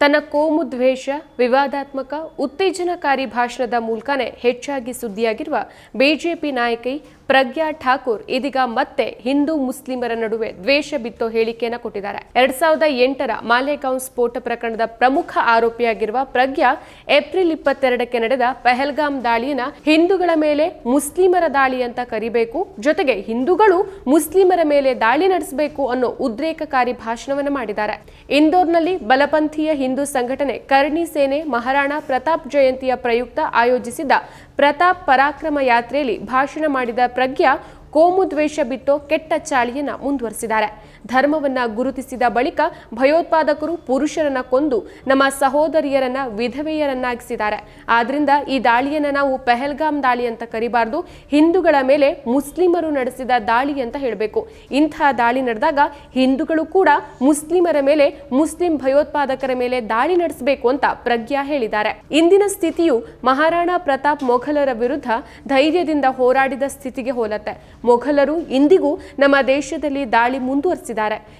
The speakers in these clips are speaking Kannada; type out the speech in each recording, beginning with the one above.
ತನ್ನ ಕೋಮುದ್ವೇಷ ವಿವಾದಾತ್ಮಕ ಉತ್ತೇಜನಕಾರಿ ಭಾಷಣದ ಮೂಲಕನೇ ಹೆಚ್ಚಾಗಿ ಸುದ್ದಿಯಾಗಿರುವ ಬಿಜೆಪಿ ನಾಯಕಿ ಪ್ರಜ್ಞಾ ಠಾಕೂರ್ ಇದೀಗ ಮತ್ತೆ ಹಿಂದೂ ಮುಸ್ಲಿಮರ ನಡುವೆ ದ್ವೇಷ ಬಿತ್ತೋ ಹೇಳಿಕೆಯನ್ನ ಕೊಟ್ಟಿದ್ದಾರೆ. ಎರಡ್ ಸಾವಿರದ ಎಂಟರ ಮಾಲೆಗಾಂವ್ ಸ್ಫೋಟ ಪ್ರಕರಣದ ಪ್ರಮುಖ ಆರೋಪಿಯಾಗಿರುವ ಪ್ರಜ್ಞಾ ಏಪ್ರಿಲ್ ಇಪ್ಪತ್ತೆರಡಕ್ಕೆ ನಡೆದ ಪೆಹಲ್ಗಾಮ್ ದಾಳಿಯನ್ನ ಹಿಂದೂಗಳ ಮೇಲೆ ಮುಸ್ಲಿಮರ ದಾಳಿ ಅಂತ ಕರಿಬೇಕು, ಜೊತೆಗೆ ಹಿಂದೂಗಳು ಮುಸ್ಲಿಮರ ಮೇಲೆ ದಾಳಿ ನಡೆಸಬೇಕು ಅನ್ನೋ ಉದ್ರೇಕಕಾರಿ ಭಾಷಣವನ್ನು ಮಾಡಿದ್ದಾರೆ. ಇಂದೋರ್ನಲ್ಲಿ ಬಲಪಂಥೀಯ ಹಿಂದೂ ಸಂಘಟನೆ ಕರ್ಣಿ ಸೇನೆ ಮಹಾರಾಣಾ ಪ್ರತಾಪ್ ಜಯಂತಿಯ ಪ್ರಯುಕ್ತ ಆಯೋಜಿಸಿದ್ದ ಪ್ರತಾಪ್ ಪರಾಕ್ರಮ ಯಾತ್ರೆಯಲ್ಲಿ ಭಾಷಣ ಮಾಡಿದ ಪ್ರಜ್ಞಾ ಕೋಮು ದ್ವೇಷ ಬಿತ್ತೋ ಕೆಟ್ಟ ಚಾಳಿಯನ್ನು ಮುಂದುವರೆಸಿದ್ದಾರೆ. ಧರ್ಮವನ್ನ ಗುರುತಿಸಿದ ಬಳಿಕ ಭಯೋತ್ಪಾದಕರು ಪುರುಷರನ್ನ ಕೊಂದು ನಮ್ಮ ಸಹೋದರಿಯರನ್ನ ವಿಧವೆಯರನ್ನಾಗಿಸಿದ್ದಾರೆ. ಆದ್ರಿಂದ ಈ ದಾಳಿಯನ್ನ ನಾವು ಪೆಹಲ್ಗಾಮ್ ದಾಳಿ ಅಂತ ಕರಿಬಾರ್ದು. ಹಿಂದೂಗಳ ಮೇಲೆ ಮುಸ್ಲಿಮರು ನಡೆಸಿದ ದಾಳಿ ಅಂತ ಹೇಳಬೇಕು. ಇಂತಹ ದಾಳಿ ನಡೆದಾಗ ಹಿಂದೂಗಳು ಕೂಡ ಮುಸ್ಲಿಮರ ಮೇಲೆ, ಮುಸ್ಲಿಂ ಭಯೋತ್ಪಾದಕರ ಮೇಲೆ ದಾಳಿ ನಡೆಸಬೇಕು ಅಂತ ಪ್ರಜ್ಞಾ ಹೇಳಿದ್ದಾರೆ. ಇಂದಿನ ಸ್ಥಿತಿಯು ಮಹಾರಾಣಾ ಪ್ರತಾಪ್ ಮೊಘಲರ ವಿರುದ್ಧ ಧೈರ್ಯದಿಂದ ಹೋರಾಡಿದ ಸ್ಥಿತಿಗೆ ಹೋಲತ್ತೆ. ಮೊಘಲರು ಇಂದಿಗೂ ನಮ್ಮ ದೇಶದಲ್ಲಿ ದಾಳಿ ಮುಂದುವರಿಸಿದ್ದಾರೆ.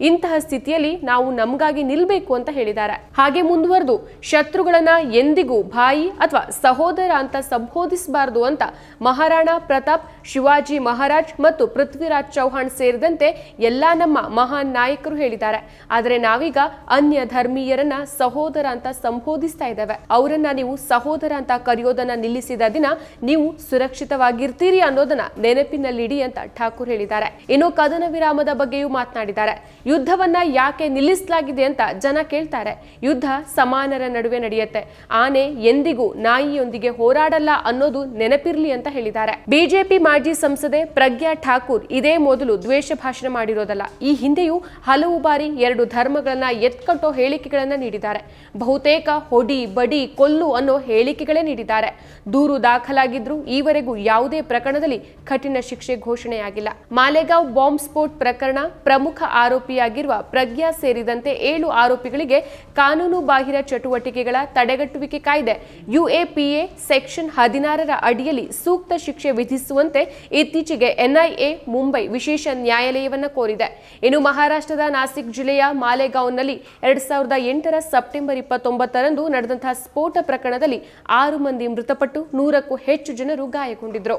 ಇಂತಹ ಸ್ಥಿತಿಯಲ್ಲಿ ನಾವು ನಮಗಾಗಿ ನಿಲ್ಬೇಕು ಅಂತ ಹೇಳಿದ್ದಾರೆ. ಹಾಗೆ ಮುಂದುವರೆದು, ಶತ್ರುಗಳನ್ನ ಎಂದಿಗೂ ಭಾಯಿ ಅಥವಾ ಸಹೋದರ ಅಂತ ಸಂಬೋಧಿಸಬಾರದು ಅಂತ ಮಹಾರಾಣಾ ಪ್ರತಾಪ್, ಶಿವಾಜಿ ಮಹಾರಾಜ್ ಮತ್ತು ಪೃಥ್ವಿರಾಜ್ ಚೌಹಾಣ್ ಸೇರಿದಂತೆ ಎಲ್ಲಾ ನಮ್ಮ ಮಹಾನ್ ನಾಯಕರು ಹೇಳಿದ್ದಾರೆ. ಆದರೆ ನಾವೀಗ ಅನ್ಯ ಧರ್ಮೀಯರನ್ನ ಸಹೋದರ ಅಂತ ಸಂಬೋಧಿಸ್ತಾ ಇದ್ದೇವೆ. ಅವರನ್ನ ನೀವು ಸಹೋದರ ಅಂತ ಕರೆಯೋದನ್ನ ನಿಲ್ಲಿಸಿದ ದಿನ ನೀವು ಸುರಕ್ಷಿತವಾಗಿರ್ತೀರಿ ಅನ್ನೋದನ್ನ ನೆನಪಿನಲ್ಲಿಡಿ ಅಂತ ಠಾಕೂರ್ ಹೇಳಿದ್ದಾರೆ. ಇನ್ನು ಕದನ ವಿರಾಮದ ಬಗ್ಗೆಯೂ ಮಾತನಾಡಿದ್ದಾರೆ. ಯುದ್ಧವನ್ನ ಯಾಕೆ ನಿಲ್ಲಿಸಲಾಗಿದೆ ಅಂತ ಜನ ಕೇಳ್ತಾರೆ. ಯುದ್ಧ ಸಮಾನರ ನಡುವೆ ನಡೆಯುತ್ತೆ. ಆನೆ ಎಂದಿಗೂ ನಾಯಿಯೊಂದಿಗೆ ಹೋರಾಡಲ್ಲ ಅನ್ನೋದು ನೆನಪಿರ್ಲಿ ಅಂತ ಹೇಳಿದ್ದಾರೆ. ಬಿಜೆಪಿ ಮಾಜಿ ಸಂಸದೆ ಪ್ರಜ್ಞಾ ಠಾಕೂರ್ ಇದೇ ಮೊದಲು ದ್ವೇಷ ಭಾಷಣ ಮಾಡಿರೋದಲ್ಲ. ಈ ಹಿಂದೆಯೂ ಹಲವು ಬಾರಿ ಎರಡು ಧರ್ಮಗಳನ್ನ ಎತ್ಕಟ್ಟೋ ಹೇಳಿಕೆಗಳನ್ನ ನೀಡಿದ್ದಾರೆ. ಬಹುತೇಕ ಹೊಡಿ, ಬಡಿ, ಕೊಲ್ಲು ಅನ್ನೋ ಹೇಳಿಕೆಗಳೇ ನೀಡಿದ್ದಾರೆ. ದೂರು ದಾಖಲಾಗಿದ್ರು ಈವರೆಗೂ ಯಾವುದೇ ಪ್ರಕರಣದಲ್ಲಿ ಕಠಿಣ ಶಿಕ್ಷೆ ಘೋಷಣೆಯಾಗಿಲ್ಲ. ಮಾಲೆಗಾಂವ್ ಬಾಂಬ್ ಸ್ಫೋಟ್ ಪ್ರಕರಣ ಪ್ರಮುಖ ಆರೋಪಿಯಾಗಿರುವ ಪ್ರಜ್ಞಾ ಸೇರಿದಂತೆ ಏಳು ಆರೋಪಿಗಳಿಗೆ ಕಾನೂನು ಬಾಹಿರ ಚಟುವಟಿಕೆಗಳ ತಡೆಗಟ್ಟುವಿಕೆ ಕಾಯ್ದೆ, ಯುಎಪಿಎ ಸೆಕ್ಷನ್ ಹದಿನಾರರ ಅಡಿಯಲ್ಲಿ ಸೂಕ್ತ ಶಿಕ್ಷೆ ವಿಧಿಸುವಂತೆ ಇತ್ತೀಚೆಗೆ ಎನ್ಐಎ ಮುಂಬೈ ವಿಶೇಷ ನ್ಯಾಯಾಲಯವನ್ನು ಕೋರಿದೆ. ಇನ್ನು ಮಹಾರಾಷ್ಟ್ರದ ನಾಸಿಕ್ ಜಿಲ್ಲೆಯ ಮಾಲೆಗಾಂವ್ನಲ್ಲಿ ಎರಡ್ ಸಾವಿರದ ಎಂಟರ ಸೆಪ್ಟೆಂಬರ್ ಇಪ್ಪತ್ತೊಂಬತ್ತರಂದು ನಡೆದಂತಹ ಸ್ಫೋಟ ಪ್ರಕರಣದಲ್ಲಿ ಆರು ಮಂದಿ ಮೃತಪಟ್ಟು ನೂರಕ್ಕೂ ಹೆಚ್ಚು ಜನರು ಗಾಯಗೊಂಡಿದ್ರು.